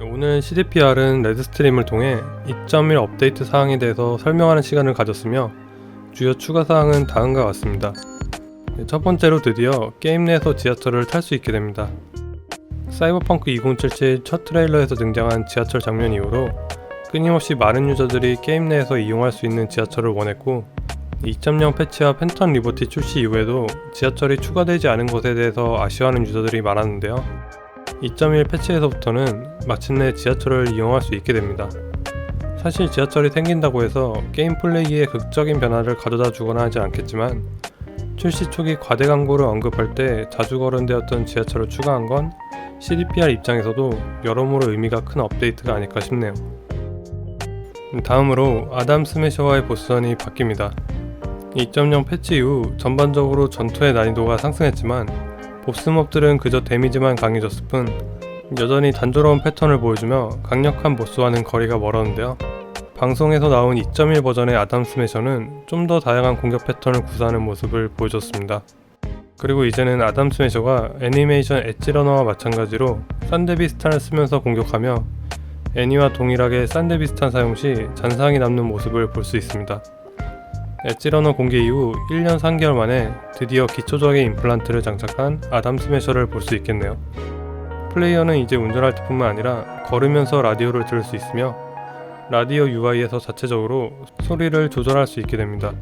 오늘 CDPR은 레드스트림을 통해 2.1 업데이트 사항에 대해서 설명하는 시간을 가졌으며 주요 추가 사항은 다음과 같습니다. 네, 첫 번째로 드디어 게임 내에서 지하철을 탈 수 있게 됩니다. 사이버펑크 2077 첫 트레일러에서 등장한 지하철 장면 이후로 끊임없이 많은 유저들이 게임 내에서 이용할 수 있는 지하철을 원했고 2.0 패치와 팬텀 리버티 출시 이후에도 지하철이 추가되지 않은 것에 대해서 아쉬워하는 유저들이 많았는데요. 2.1 패치에서부터는 마침내 지하철을 이용할 수 있게 됩니다. 사실 지하철이 생긴다고 해서 게임 플레이에 극적인 변화를 가져다 주거나 하지 않겠지만 출시 초기 과대 광고를 언급할 때 자주 거론되었던 지하철을 추가한 건 CDPR 입장에서도 여러모로 의미가 큰 업데이트가 아닐까 싶네요. 다음으로 아담 스매셔와의 보스전이 바뀝니다. 2.0 패치 이후 전반적으로 전투의 난이도가 상승했지만 보스몹들은 그저 데미지만 강해졌을 뿐 여전히 단조로운 패턴을 보여주며 강력한 보스와는 거리가 멀었는데요. 방송에서 나온 2.1 버전의 아담 스매셔는 좀 더 다양한 공격 패턴을 구사하는 모습을 보여줬습니다. 그리고 이제는 아담 스매셔가 애니메이션 엣지러너와 마찬가지로 산데비스탄을 쓰면서 공격하며 애니와 동일하게 산데비스탄 사용 시 잔상이 남는 모습을 볼 수 있습니다. 엣지러너 공개 이후 1년 3개월 만에 드디어 기초적인 임플란트를 장착한 아담 스매셔를 볼 수 있겠네요. 플레이어는 이제 운전할 때뿐만 아니라 걸으면서 라디오를 들을 수 있으며 라디오 UI에서 자체적으로 소리를 조절할 수 있게 됩니다.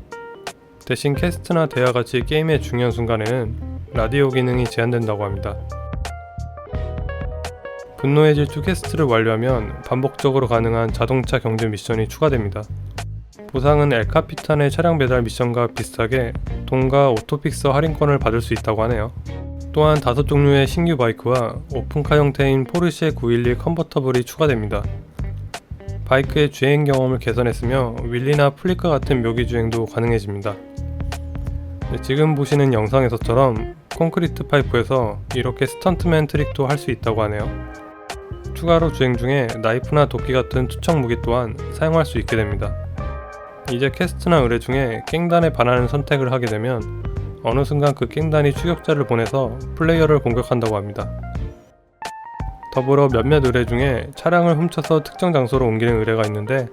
대신 캐스트나 대화 같이 게임의 중요한 순간에는 라디오 기능이 제한된다고 합니다. 분노의 질주 캐스트를 완료하면 반복적으로 가능한 자동차 경주 미션이 추가됩니다. 보상은 엘카피탄의 차량 배달 미션과 비슷하게 돈과 오토픽서 할인권을 받을 수 있다고 하네요. 또한 다섯 종류의 신규 바이크와 오픈카 형태인 포르쉐 911 컨버터블이 추가됩니다. 바이크의 주행 경험을 개선했으며 윌리나 플리카 같은 묘기 주행도 가능해집니다. 네, 지금 보시는 영상에서처럼 콘크리트 파이프에서 이렇게 스턴트맨 트릭도 할 수 있다고 하네요. 추가로 주행 중에 나이프나 도끼 같은 투척 무기 또한 사용할 수 있게 됩니다. 이제 캐스트나 의뢰 중에 깽단에 반하는 선택을 하게 되면 어느 순간 그 깽단이 추격자를 보내서 플레이어를 공격한다고 합니다. 더불어 몇몇 의뢰 중에 차량을 훔쳐서 특정 장소로 옮기는 의뢰가 있는데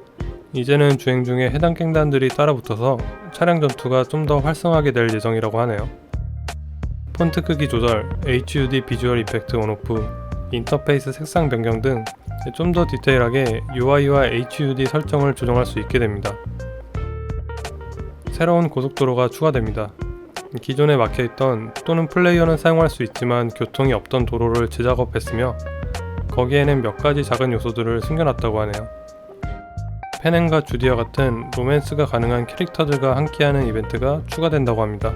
이제는 주행 중에 해당 깽단들이 따라붙어서 차량 전투가 좀 더 활성화하게 될 예정이라고 하네요. 폰트 크기 조절, HUD 비주얼 이펙트 온오프, 인터페이스 색상 변경 등 좀 더 디테일하게 UI와 HUD 설정을 조정할 수 있게 됩니다. 새로운 고속도로가 추가됩니다. 기존에 막혀있던 또는 플레이어는 사용할 수 있지만 교통이 없던 도로를 재작업했으며 거기에는 몇 가지 작은 요소들을 숨겨놨다고 하네요. 페넨과 주디아 같은 로맨스가 가능한 캐릭터들과 함께하는 이벤트가 추가된다고 합니다.